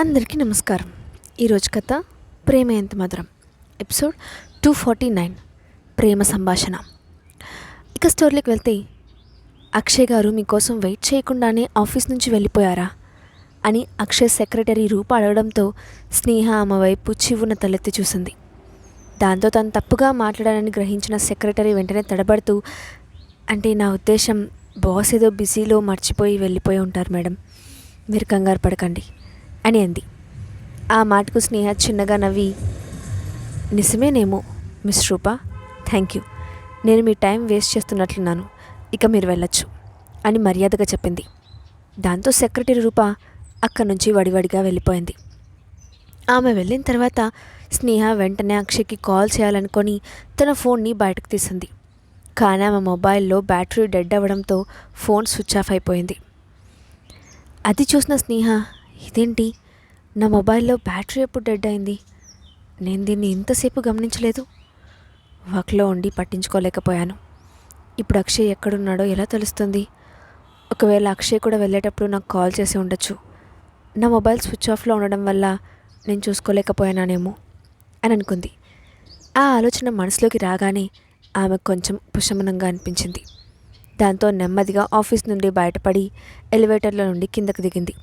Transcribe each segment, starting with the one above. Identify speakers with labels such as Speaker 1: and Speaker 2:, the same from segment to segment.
Speaker 1: అందరికీ నమస్కారం. ఈరోజు కథ ప్రేమ ఎంత మధురం. Episode two forty nine. ప్రేమ సంభాషణ. ఇక స్టోరీలోకి వెళ్తే అక్షయ్ గారు మీకోసం వెయిట్ చేయకుండానే ఆఫీస్ నుంచి వెళ్ళిపోయారా? అని అక్షయ్ సెక్రటరీ రూప అడగడంతో స్నేహ ఆమె వైపు చివున తలెత్తి చూసింది. దాంతో తను తప్పుగా మాట్లాడాలని గ్రహించిన సెక్రటరీ వెంటనే తడబడుతూ అంటే నా ఉద్దేశం బాస్ ఏదో బిజీలో మర్చిపోయి వెళ్ళిపోయి ఉంటారు మేడం. మీరు కంగారు పడకండి. అని అంది. ఆ మాటకు స్నేహ చిన్నగా నవ్వి నిజమేనేమో మిస్ రూప థ్యాంక్ యూ. నేను మీ టైం వేస్ట్ చేస్తున్నట్లున్నాను. ఇక మీరు వెళ్ళొచ్చు అని మర్యాదగా చెప్పింది. దాంతో సెక్రటరీ రూప అక్కడి నుంచి వడివడిగా వెళ్ళిపోయింది. ఆమె వెళ్ళిన తర్వాత స్నేహ వెంటనే అక్షయ్కి కాల్ చేయాలనుకొని తన ఫోన్ని బయటకు తీసింది. కానీ ఆమె మొబైల్లో బ్యాటరీ డెడ్ అవ్వడంతో ఫోన్ స్విచ్ ఆఫ్ అయిపోయింది. అది చూసిన స్నేహ ఇదేంటి? నా మొబైల్లో బ్యాటరీ ఎప్పుడు డెడ్ అయింది? నేను దీన్ని ఇంతసేపు గమనించలేదు. వర్క్లో ఉండి పట్టించుకోలేకపోయాను. ఇప్పుడు అక్షయ్ ఎక్కడున్నాడో ఎలా తెలుస్తుంది? ఒకవేళ అక్షయ్ కూడా వెళ్ళేటప్పుడు నాకు కాల్ చేసి ఉండొచ్చు. నా మొబైల్ స్విచ్ ఆఫ్లో ఉండడం వల్ల నేను చూసుకోలేకపోయానేమో అని అనుకుంది. ఆ ఆలోచన మనసులోకి రాగానే ఆమె కొంచెం ఉపశమనంగా అనిపించింది. దాంతో నెమ్మదిగా ఆఫీస్ నుండి బయటపడి ఎలివేటర్లో నుండి కిందకు దిగింది.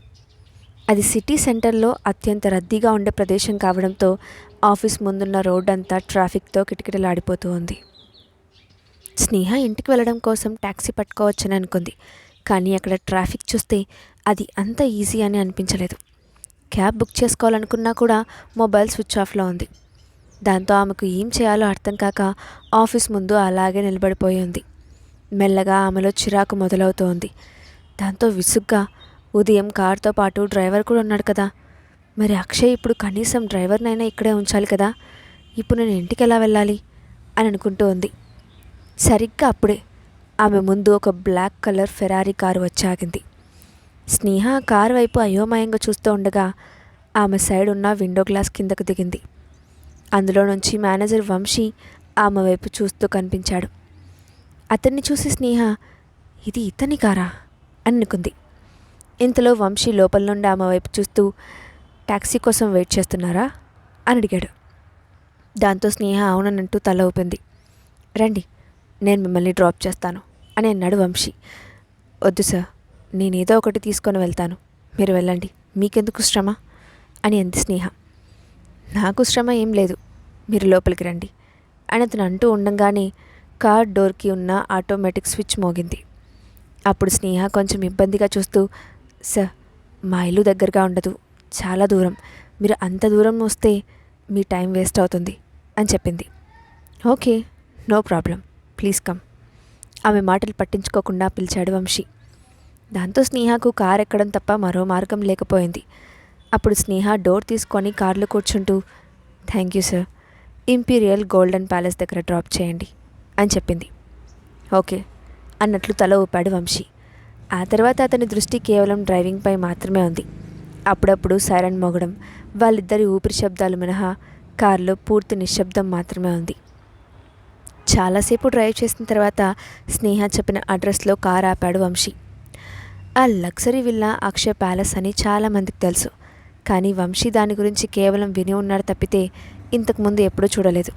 Speaker 1: అది సిటీ సెంటర్లో అత్యంత రద్దీగా ఉండే ప్రదేశం కావడంతో ఆఫీస్ ముందున్న రోడ్ అంతా ట్రాఫిక్తో కిటకిటలాడిపోతూ ఉంది స్నేహ ఇంటికి వెళ్ళడం కోసం ట్యాక్సీ పట్టుకోవచ్చని అనుకుంది. కానీ అక్కడ ట్రాఫిక్ చూస్తే అది అంత ఈజీ అని అనిపించలేదు. క్యాబ్ బుక్ చేసుకోవాలనుకున్నా కూడా మొబైల్ స్విచ్ ఆఫ్లో ఉంది. దాంతో ఆమెకు ఏం చేయాలో అర్థం కాక ఆఫీస్ ముందు అలాగే నిలబడిపోయి ఉంది. మెల్లగా ఆమెలో చిరాకు మొదలవుతోంది. దాంతో విసుగ్గా ఉదయం కార్తో పాటు డ్రైవర్ కూడా ఉన్నాడు కదా. మరి అక్షయ్ ఇప్పుడు కనీసం డ్రైవర్నైనా ఇక్కడే ఉంచాలి కదా. ఇప్పుడు నేను ఇంటికి ఎలా వెళ్ళాలి? అని అనుకుంటూ ఉంది. సరిగ్గా అప్పుడే ఆమె ముందు ఒక బ్లాక్ కలర్ ఫెరారీ కారు వచ్చాగింది స్నేహ కారు వైపు అయోమయంగా చూస్తూ ఉండగా ఆమె సైడ్ ఉన్న విండో గ్లాస్ కిందకు దిగింది. అందులో నుంచి మేనేజర్ వంశీ ఆమె వైపు చూస్తూ కనిపించాడు. అతన్ని చూసి స్నేహ ఇది ఇతని కారా? అనుకుంది. ఇంతలో వంశీ లోపల నుండి ఆమె వైపు చూస్తూ ట్యాక్సీ కోసం వెయిట్ చేస్తున్నారా? అని అడిగాడు. దాంతో స్నేహ అవుననంటూ తల ఊపింది. రండి నేను మిమ్మల్ని డ్రాప్ చేస్తాను అని అన్నాడు వంశీ. వద్దు సార్ నేనేదో ఒకటి తీసుకొని వెళ్తాను. మీరు వెళ్ళండి మీకెందుకు శ్రమ? అని అంది స్నేహ. నాకు శ్రమ ఏం లేదు మీరు లోపలికి రండి అని అతను అంటూ ఉండంగానే కార్ డోర్కి ఉన్న ఆటోమేటిక్ స్విచ్ మోగింది. అప్పుడు స్నేహ కొంచెం ఇబ్బందిగా చూస్తూ సార్ మా ఇల్లు దగ్గరగా ఉండదు. చాలా దూరం. మీరు అంత దూరం వస్తే మీ టైం వేస్ట్ అవుతుంది అని చెప్పింది. Okay no problem. Please come. ఆమె మాటలు పట్టించుకోకుండా పిలిచాడు వంశీ. దాంతో స్నేహకు కార్ ఎక్కడం తప్ప మరో మార్గం లేకపోయింది. అప్పుడు స్నేహ డోర్ తీసుకొని కార్లో కూర్చుంటూ thank you sir. Imperial golden palace దగ్గర డ్రాప్ చేయండి అని చెప్పింది. ఓకే అన్నట్లు తల ఊపాడు వంశీ. ఆ తర్వాత అతని దృష్టి కేవలం డ్రైవింగ్పై మాత్రమే ఉంది. అప్పుడప్పుడు సైరన్ మోగడం వాళ్ళిద్దరి ఊపిరి శబ్దాలు మినహా కారులో పూర్తి నిశ్శబ్దం మాత్రమే ఉంది. చాలాసేపు డ్రైవ్ చేసిన తర్వాత స్నేహ చెప్పిన అడ్రస్లో కార్ ఆపాడు వంశీ. ఆ లగ్జరీ విల్లా అక్షయ్ ప్యాలెస్ అని చాలామందికి తెలుసు. కానీ వంశీ దాని గురించి కేవలం విని ఉన్నాడు తప్పితే ఇంతకుముందు ఎప్పుడూ చూడలేదు.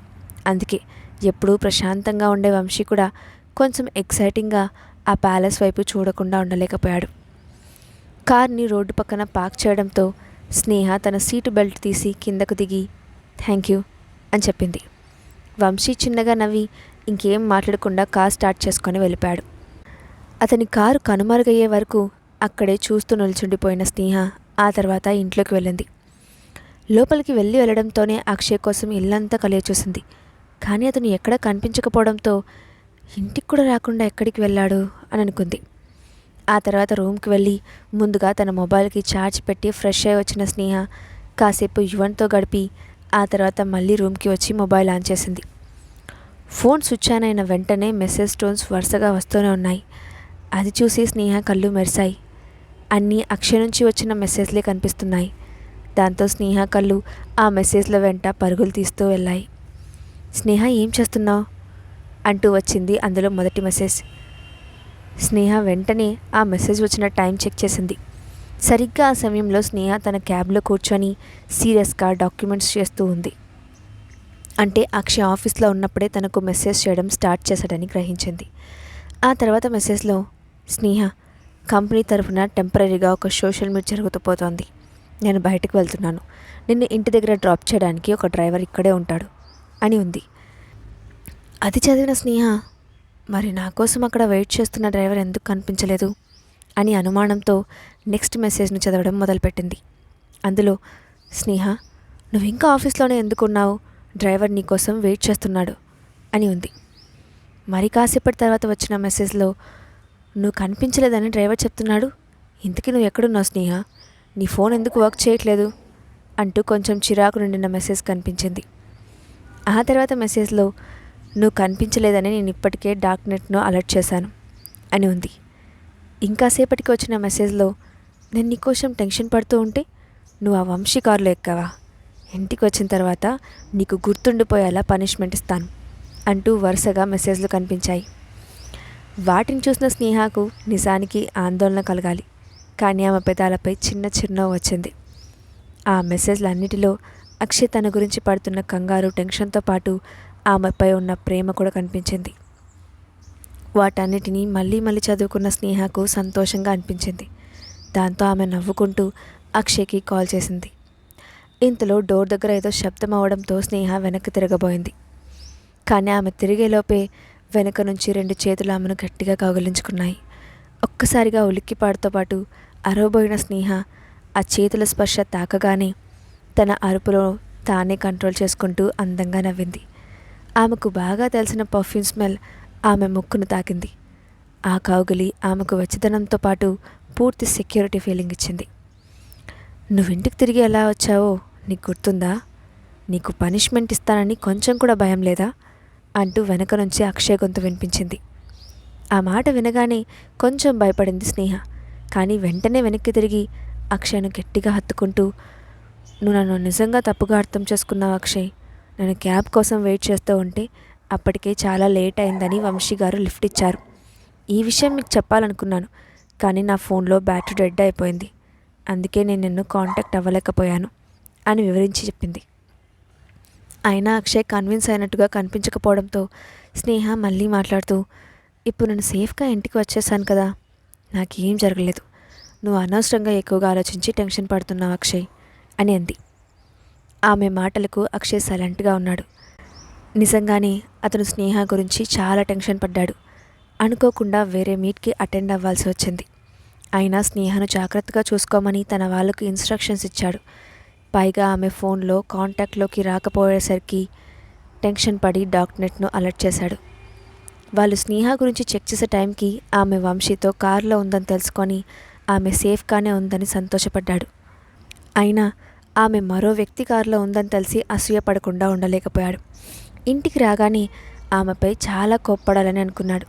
Speaker 1: అందుకే ఎప్పుడూ ప్రశాంతంగా ఉండే వంశీ కూడా కొంచెం ఎక్సైటింగ్గా ఆ ప్యాలెస్ వైపు చూడకుండా ఉండలేకపోయాడు. కార్ని రోడ్డు పక్కన పార్క్ చేయడంతో స్నేహ తన సీటు బెల్ట్ తీసి కిందకు దిగి థ్యాంక్ యూ అని చెప్పింది. వంశీ చిన్నగా నవ్వి ఇంకేం మాట్లాడకుండా కార్ స్టార్ట్ చేసుకొని వెళ్ళిపోయాడు. అతని కారు కనుమరుగయ్యే వరకు అక్కడే చూస్తూ నిల్చుండిపోయిన స్నేహ ఆ తర్వాత ఇంట్లోకి వెళ్ళింది. లోపలికి వెళ్ళి వెళ్ళడంతోనే అక్షయ్ కోసం ఇల్లంతా కలియచూసింది. కానీ అతను ఎక్కడా కనిపించకపోవడంతో ఇంటికి కూడా రాకుండా ఎక్కడికి వెళ్ళాడు అని అనుకుంది. ఆ తర్వాత రూమ్కి వెళ్ళి ముందుగా తన మొబైల్కి ఛార్జ్ పెట్టి ఫ్రెష్ అయి వచ్చిన స్నేహ కాసేపు యువన్తో గడిపి ఆ తర్వాత మళ్ళీ రూమ్కి వచ్చి మొబైల్ ఆన్ చేసింది. ఫోన్ స్విచ్ ఆన్ అయిన వెంటనే మెసేజ్ టోన్స్ వరుసగా వస్తూనే ఉన్నాయి. అది చూసి స్నేహ కళ్ళు మెరిశాయి. అన్నీ అక్షయ్ నుంచి వచ్చిన మెసేజ్లే కనిపిస్తున్నాయి. దాంతో స్నేహ కళ్ళు ఆ మెసేజ్ల వెంట పరుగులు తీస్తూ వెళ్ళాయి. స్నేహ ఏం చేస్తున్నావు? అంటూ వచ్చింది అందులో మొదటి మెసేజ్. స్నేహ వెంటనే ఆ మెసేజ్ వచ్చిన టైం చెక్ చేసింది. సరిగ్గా ఆ సమయంలో స్నేహ తన క్యాబ్లో కూర్చొని సీరియస్గా డాక్యుమెంట్స్ చేస్తూ ఉంది. అంటే అక్షయ్ ఆఫీస్లో ఉన్నప్పుడే తనకు మెసేజ్ చేయడం స్టార్ట్ చేశాడని గ్రహించింది. ఆ తర్వాత మెసేజ్లో స్నేహ కంపెనీ తరఫున టెంపరీగా ఒక సోషల్ మీట్ జరుగుతూ పోతోంది. నేను బయటకు వెళ్తున్నాను. నిన్ను ఇంటి దగ్గర డ్రాప్ చేయడానికి ఒక డ్రైవర్ ఇక్కడే ఉంటాడు అని ఉంది. అది చదివిన స్నేహ మరి నా కోసం అక్కడ వెయిట్ చేస్తున్న డ్రైవర్ ఎందుకు కనిపించలేదు? అని అనుమానంతో నెక్స్ట్ మెసేజ్ను చదవడం మొదలుపెట్టింది. అందులో స్నేహ నువ్వు ఇంకా ఆఫీస్లోనే ఎందుకున్నావు? డ్రైవర్ నీ కోసం వెయిట్ చేస్తున్నాడు అని ఉంది. మరి కాసేపటి తర్వాత వచ్చిన మెసేజ్లో నువ్వు కనిపించలేదని డ్రైవర్ చెప్తున్నాడు? ఇంతకీ నువ్వు ఎక్కడున్నావు స్నేహ? నీ ఫోన్ ఎందుకు వర్క్ చేయట్లేదు? అంటూ కొంచెం చిరాకు నిండిన మెసేజ్ కనిపించింది. ఆ తర్వాత మెసేజ్లో నువ్వు కనిపించలేదని నేను ఇప్పటికే డార్క్నెట్ను అలర్ట్ చేశాను అని ఉంది. ఇంకాసేపటికి వచ్చిన మెసేజ్లో నేను నీకోసం టెన్షన్ పడుతూ ఉంటే నువ్వు ఆ వంశీ కారులో ఎక్కావా? ఇంటికి వచ్చిన తర్వాత నీకు గుర్తుండిపోయేలా పనిష్మెంట్ ఇస్తాను అంటూ వరుసగా మెసేజ్లు కనిపించాయి. వాటిని చూసిన స్నేహకు నిజానికి ఆందోళన కలగాలి. కానీ ఆమె పెదాలపై చిన్న చిరునవ్వు వచ్చింది. ఆ మెసేజ్లన్నిటిలో అక్షయ్ తన గురించి పడుతున్న కంగారు టెన్షన్తో పాటు ఆమెపై ఉన్న ప్రేమ కూడా కనిపించింది. వాటన్నిటినీ మళ్ళీ మళ్ళీ చదువుకున్న స్నేహకు సంతోషంగా అనిపించింది. దాంతో ఆమె నవ్వుకుంటూ అక్షయ్కి కాల్ చేసింది. ఇంతలో డోర్ దగ్గర ఏదో శబ్దం అవడంతో స్నేహ వెనక్కి తిరగబోయింది. కానీ ఆమె తిరిగేలోపే వెనక నుంచి రెండు చేతులు ఆమెను గట్టిగా కౌగిలించుకున్నాయి. ఒక్కసారిగా ఉలిక్కిపాటుతో పాటు అరవబోయిన స్నేహ ఆ చేతుల స్పర్శ తాకగానే తన అరుపులో తానే కంట్రోల్ చేసుకుంటూ అందంగా నవ్వింది. ఆమెకు బాగా తెలిసిన పర్ఫ్యూమ్ స్మెల్ ఆమె ముక్కును తాకింది. ఆ కౌగిలి ఆమెకు వెచ్చదనంతో పాటు పూర్తి సెక్యూరిటీ ఫీలింగ్ ఇచ్చింది. నువ్వు ఇంటికి తిరిగి ఎలా వచ్చావో నీకు గుర్తుందా? నీకు పనిష్మెంట్ ఇస్తానని కొంచెం కూడా భయం లేదా? అంటూ వెనక నుంచి అక్షయ్ గొంతు వినిపించింది. ఆ మాట వినగానే కొంచెం భయపడింది స్నేహ. కానీ వెంటనే వెనక్కి తిరిగి అక్షయ్ను గట్టిగా హత్తుకుంటూ నువ్వు నన్ను నిజంగా తప్పుగా అర్థం చేసుకున్నావు అక్షయ్? నేను క్యాబ్ కోసం వెయిట్ చేస్తూ ఉంటే అప్పటికే చాలా లేట్ అయిందని వంశీ గారు లిఫ్ట్ ఇచ్చారు. ఈ విషయం మీకు చెప్పాలనుకున్నాను కానీ నా ఫోన్లో బ్యాటరీ డెడ్ అయిపోయింది. అందుకే నేను నిన్ను కాంటాక్ట్ అవ్వలేకపోయాను అని వివరించి చెప్పింది. అయినా అక్షయ్ కన్విన్స్ అయినట్టుగా కనిపించకపోవడంతో స్నేహ మళ్ళీ మాట్లాడుతూ ఇప్పుడు నేను సేఫ్గా ఇంటికి వచ్చేసాను కదా నాకేం జరగలేదు. నువ్వు అనవసరంగా ఎక్కువగా ఆలోచించి టెన్షన్ పడుతున్నావు అక్షయ్ అని అంది. ఆమె మాటలకు అక్షయ్ సైలెంట్గా ఉన్నాడు. నిజంగానే అతను స్నేహ గురించి చాలా టెన్షన్ పడ్డాడు. అనుకోకుండా వేరే మీట్కి అటెండ్ అవ్వాల్సి వచ్చింది. అయినా స్నేహను జాగ్రత్తగా చూసుకోమని తన వాళ్ళకు ఇన్స్ట్రక్షన్స్ ఇచ్చాడు. పైగా ఆమె ఫోన్లో కాంటాక్ట్లోకి రాకపోయేసరికి టెన్షన్ పడి డాక్టర్నెట్ను అలర్ట్ చేశాడు. వాళ్ళు స్నేహ గురించి చెక్ చేసే టైంకి ఆమె వంశీతో కారులో ఉందని తెలుసుకొని ఆమె సేఫ్గానే ఉందని సంతోషపడ్డాడు. అయినా ఆమె మరో వ్యక్తి కారులో ఉందని తెలిసి అసూయపడకుండా ఉండలేకపోయాడు. ఇంటికి రాగానే ఆమెపై చాలా కోప్పడాలని అనుకున్నాడు.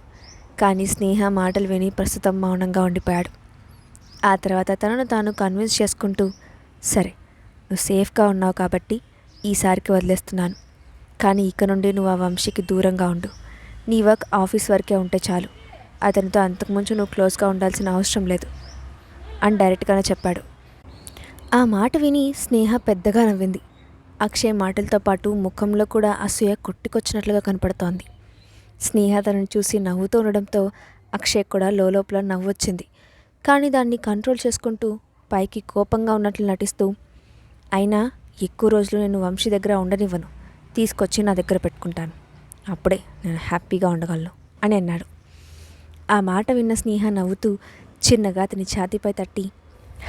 Speaker 1: కానీ స్నేహ మాటలు విని ప్రస్తుతం మౌనంగా ఉండిపోయాడు. ఆ తర్వాత తనను తాను కన్విన్స్ చేసుకుంటూ సరే నువ్వు సేఫ్గా ఉన్నావు కాబట్టి ఈసారికి వదిలేస్తున్నాను. కానీ ఇక నుండి నువ్వు ఆ వంశీకి దూరంగా ఉండు. నీ వర్క్ ఆఫీస్ వరకే ఉంటే చాలు. అతనితో అంతకుముందు నువ్వు క్లోజ్గా ఉండాల్సిన అవసరం లేదు అని డైరెక్ట్గానే చెప్పాడు. ఆ మాట విని స్నేహ పెద్దగా నవ్వింది. అక్షయ్ మాటలతో పాటు ముఖంలో కూడా అసూయ కొట్టుకొచ్చినట్లుగా కనపడుతోంది. స్నేహ తనను చూసి నవ్వుతూ ఉండడంతో అక్షయ్ కూడా లోపల నవ్వొచ్చింది. కానీ దాన్ని కంట్రోల్ చేసుకుంటూ పైకి కోపంగా ఉన్నట్లు నటిస్తూ అయినా ఎక్కువ రోజులు నేను వంశీ దగ్గర ఉండనివ్వను. తీసుకొచ్చి నా దగ్గర పెట్టుకుంటాను. అప్పుడే నేను హ్యాపీగా ఉండగలను అని అన్నాడు. ఆ మాట విన్న స్నేహ నవ్వుతూ చిన్నగా అతని ఛాతీపై తట్టి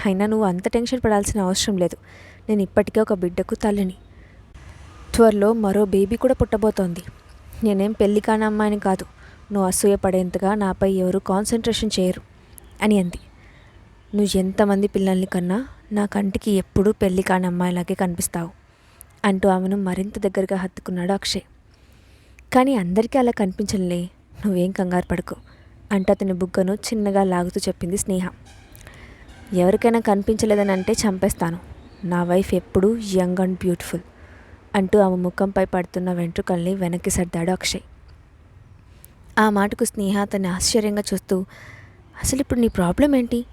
Speaker 1: అయినా నువ్వు అంత టెన్షన్ పడాల్సిన అవసరం లేదు. నేను ఇప్పటికే ఒక బిడ్డకు తల్లిని. త్వరలో మరో బేబీ కూడా పుట్టబోతోంది. నేనేం పెళ్ళి కాని అమ్మాయిని కాదు. నువ్వు అసూయ పడేంతగా నాపై ఎవరు కాన్సన్ట్రేషన్ చేయరు అని అంది. నువ్వు ఎంతమంది పిల్లల్ని కన్నా నా కంటికి ఎప్పుడూ పెళ్ళి కాని అమ్మాయిలాగే కనిపిస్తావు అంటూ ఆమెను మరింత దగ్గరగా హత్తుకున్నాడు అక్షయ్. కానీ అందరికీ అలా కనిపించనులే నువ్వేం కంగారు పడకు అంటూ అతని బుగ్గను చిన్నగా లాగుతూ చెప్పింది స్నేహ. ఎవరికైనా కనిపించలేదని అంటే చంపేస్తాను. నా వైఫ్ ఎప్పుడూ యంగ్ అండ్ బ్యూటిఫుల్ అంటూ ఆమె ముఖంపై పడుతున్న వెంట్రుకల్ని వెనక్కి సర్దాడు అక్షయ్. ఆ మాటకు స్నేహ అతన్ని ఆశ్చర్యంగా చూస్తూ అసలు ఇప్పుడు నీ ప్రాబ్లం ఏంటి?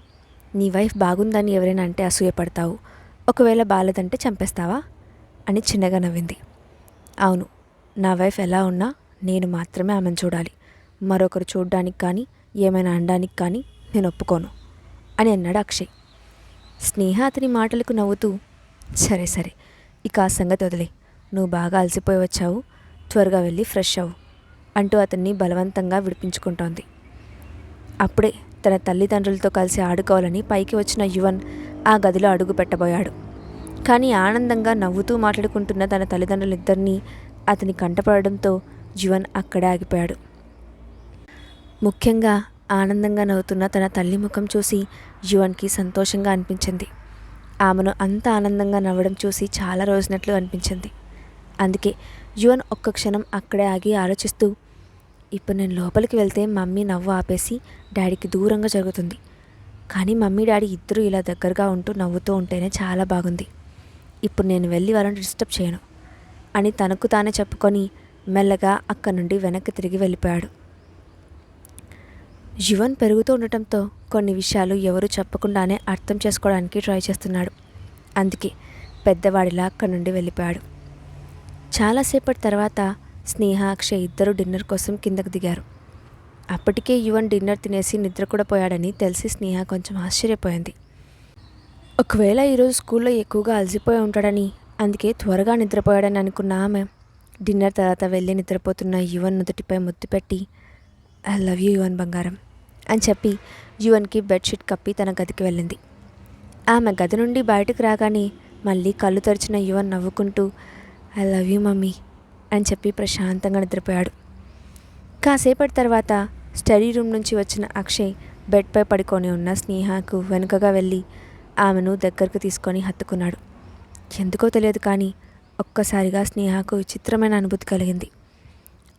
Speaker 1: నీ వైఫ్ బాగుందని ఎవరైనా అంటే అసూయపడతావు. ఒకవేళ బాలేదంటే చంపేస్తావా? అని చిన్నగా నవ్వింది. అవును నా వైఫ్ ఎలా ఉన్నా నేను మాత్రమే ఆమెను చూడాలి. మరొకరు చూడడానికి కానీ ఏమైనా అనడానికి కానీ నేను ఒప్పుకోను. అని అన్నాడు అక్షయ్. స్నేహ అతని మాటలకు నవ్వుతూ సరే సరే ఇక ఆ సంగతి వదిలే. నువ్వు బాగా అలసిపోయి వచ్చావు త్వరగా వెళ్ళి ఫ్రెష్ అవ్వు అంటూ అతన్ని బలవంతంగా విడిపించుకుంటోంది. అప్పుడే తన తల్లిదండ్రులతో కలిసి ఆడుకోవాలని పైకి వచ్చిన యువన్ ఆ గదిలో అడుగు పెట్టబోయాడు. కానీ ఆనందంగా నవ్వుతూ మాట్లాడుకుంటున్న తన తల్లిదండ్రులిద్దరినీ అతని కంటపడడంతో యువన్ అక్కడే ఆగిపోయాడు. ముఖ్యంగా ఆనందంగా నవ్వుతున్న తన తల్లి ముఖం చూసి యువన్కి సంతోషంగా అనిపించింది. ఆమెను అంత ఆనందంగా నవ్వడం చూసి చాలా రోజునట్లు అనిపించింది. అందుకే యువన్ ఒక్క క్షణం అక్కడే ఆగి ఆలోచిస్తూ ఇప్పుడు నేను లోపలికి వెళ్తే మమ్మీ నవ్వు ఆపేసి డాడీకి దూరంగా జరుగుతుంది. కానీ మమ్మీ డాడీ ఇద్దరూ ఇలా దగ్గరగా ఉంటూ నవ్వుతూ ఉంటేనే చాలా బాగుంది. ఇప్పుడు నేను వెళ్ళి వాళ్ళని డిస్టర్బ్ చేయను అని తనకు తానే చెప్పుకొని మెల్లగా అక్కడి నుండి వెనక్కి తిరిగి వెళ్ళిపోయాడు. యువన్ పెరుగుతూ ఉండటంతో కొన్ని విషయాలు ఎవరు చెప్పకుండానే అర్థం చేసుకోవడానికి ట్రై చేస్తున్నాడు. అందుకే పెద్దవాడిలా అక్కడి నుండి వెళ్ళిపోయాడు. చాలాసేపటి తర్వాత స్నేహ అక్షయ్ ఇద్దరు డిన్నర్ కోసం కిందకు దిగారు. అప్పటికే యువన్ డిన్నర్ తినేసి నిద్ర కూడా పోయాడని తెలిసి స్నేహ కొంచెం ఆశ్చర్యపోయింది. ఒకవేళ ఈరోజు స్కూల్లో ఎక్కువగా అలసిపోయి ఉంటాడని అందుకే త్వరగా నిద్రపోయాడని అనుకున్న ఆమె డిన్నర్ తర్వాత వెళ్ళి నిద్రపోతున్న యువన్ నుదుటిపై ముద్దు పెట్టి ఐ లవ్ యూ యువన్ బంగారం. అని చెప్పి యువన్కి బెడ్షీట్ కప్పి తన గదికి వెళ్ళింది. ఆమె గది నుండి బయటకు రాగానే మళ్ళీ కళ్ళు తెరిచిన యువన్ నవ్వుకుంటూ ఐ లవ్ యూ మమ్మీ అని చెప్పి ప్రశాంతంగా నిద్రపోయాడు. కాసేపటి తర్వాత స్టడీ రూమ్ నుంచి వచ్చిన అక్షయ్ బెడ్పై పడుకొని ఉన్న స్నేహకు వెనుకగా వెళ్ళి ఆమెను దగ్గరకు తీసుకొని హత్తుకున్నాడు. ఎందుకో తెలియదు కానీ ఒక్కసారిగా స్నేహకు విచిత్రమైన అనుభూతి కలిగింది.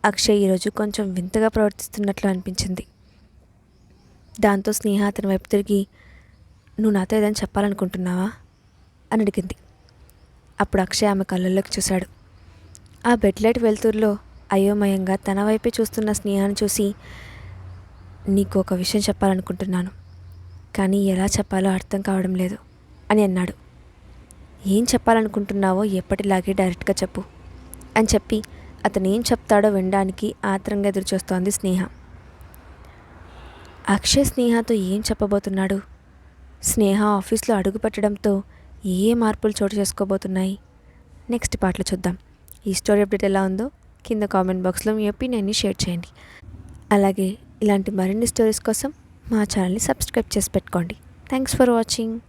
Speaker 1: అక్షయ్ ఈరోజు కొంచెం వింతగా ప్రవర్తిస్తున్నట్లు అనిపించింది. దాంతో స్నేహ అతని వైపు తిరిగి నువ్వు నాతో ఏదైనా చెప్పాలనుకుంటున్నావా? అని అడిగింది. అప్పుడు అక్షయ్ ఆమె కళ్ళల్లోకి చూశాడు. ఆ బెడ్లైట్ వెలుతురులో అయోమయంగా తన వైపే చూస్తున్న స్నేహాన్ని చూసి నీకు ఒక విషయం చెప్పాలనుకుంటున్నాను కానీ ఎలా చెప్పాలో అర్థం కావడం లేదు అని అన్నాడు. ఏం చెప్పాలనుకుంటున్నావో ఎప్పటిలాగే డైరెక్ట్గా చెప్పు అని చెప్పి అతను ఏం చెప్తాడో వినడానికి ఆత్రంగా ఎదురుచూస్తోంది స్నేహ. అక్షయ్ స్నేహతో ఏం చెప్పబోతున్నాడు? స్నేహ ఆఫీస్లో అడుగు పెట్టడంతో ఏ మార్పులు చోటు చేసుకోబోతున్నాయి? నెక్స్ట్ పాటలు చూద్దాం. ఈ స్టోరీ అప్డేట్ ఎలా ఉందో కింద కామెంట్ బాక్స్లో మీ ఒపీనియన్ని షేర్ చేయండి. అలాగే ఇలాంటి మరిన్ని స్టోరీస్ కోసం మా ఛానల్ని సబ్స్క్రైబ్ చేసి పెట్టుకోండి. Thanks for watching.